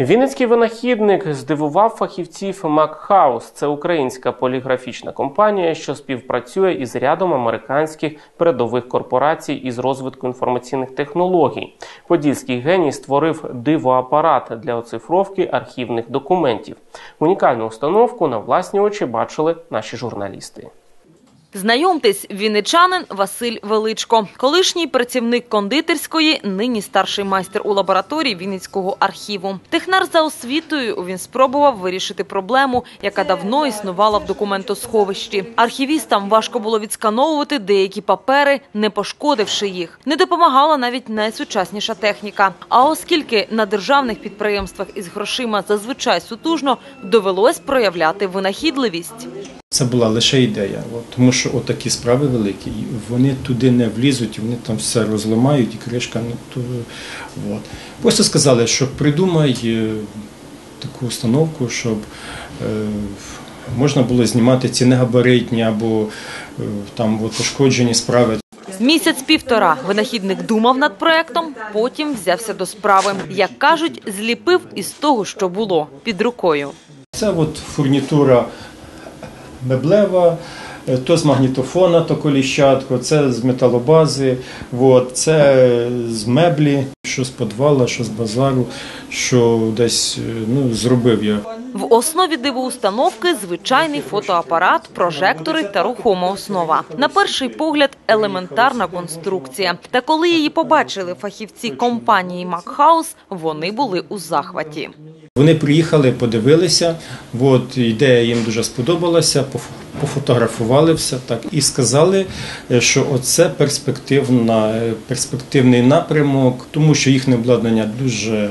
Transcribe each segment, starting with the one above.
Вінницький винахідник здивував фахівців Макхаус. Це українська поліграфічна компанія, що співпрацює із рядом американських передових корпорацій із розвитку інформаційних технологій. Подільський геній створив дивоапарат для оцифровки архівних документів. Унікальну установку на власні очі бачили наші журналісти. Знайомтесь, вінничанин Василь Величко, колишній працівник кондитерської, нині старший майстер у лабораторії Вінницького архіву. Технар за освітою він спробував вирішити проблему, яка давно існувала в документосховищі. Архівістам важко було відскановувати деякі папери, не пошкодивши їх. Не допомагала навіть найсучасніша техніка. А оскільки на державних підприємствах із грошима зазвичай сутужно, довелось проявляти винахідливість. Це була лише ідея, от, тому що отакі справи великі, вони туди не влізуть, вони там все розламають, і кришка не то. От. Просто сказали, що придумай е, таку установку, щоб е, можна було знімати ці негабаритні або е, там от, пошкоджені справи. Місяць-півтора винахідник думав над проектом, потім взявся до справи. Як кажуть, зліпив із того, що було під рукою. Це от фурнітура меблева, е, то з магнітофона, то коліщатко, це з металобази, от, це з меблі, що з підвала, що з базару, що десь е, ну, зробив я. В основі дивоустановки звичайний фотоапарат, прожектори та рухома основа. На перший погляд елементарна конструкція. Та коли її побачили фахівці компанії Макхаус, вони були у захваті. Вони приїхали, подивилися, от, ідея їм дуже сподобалася, поф- пофотографували все так і сказали, е, що оце перспективна, е, перспективний напрямок, тому що їхнє обладнання дуже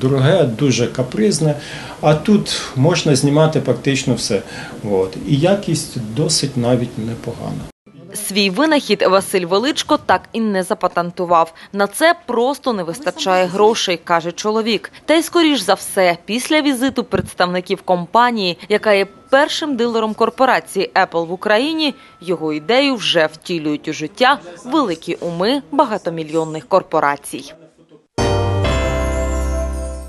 дороге, дуже капризне, а тут можна знімати практично все. От. І якість досить навіть непогана. Свій винахід Василь Величко так і не запатентував. На це просто не вистачає грошей, каже чоловік. Та й скоріш за все, після візиту представників компанії, яка є першим дилером корпорації Apple в Україні, його ідею вже втілюють у життя великі уми багатомільйонних корпорацій.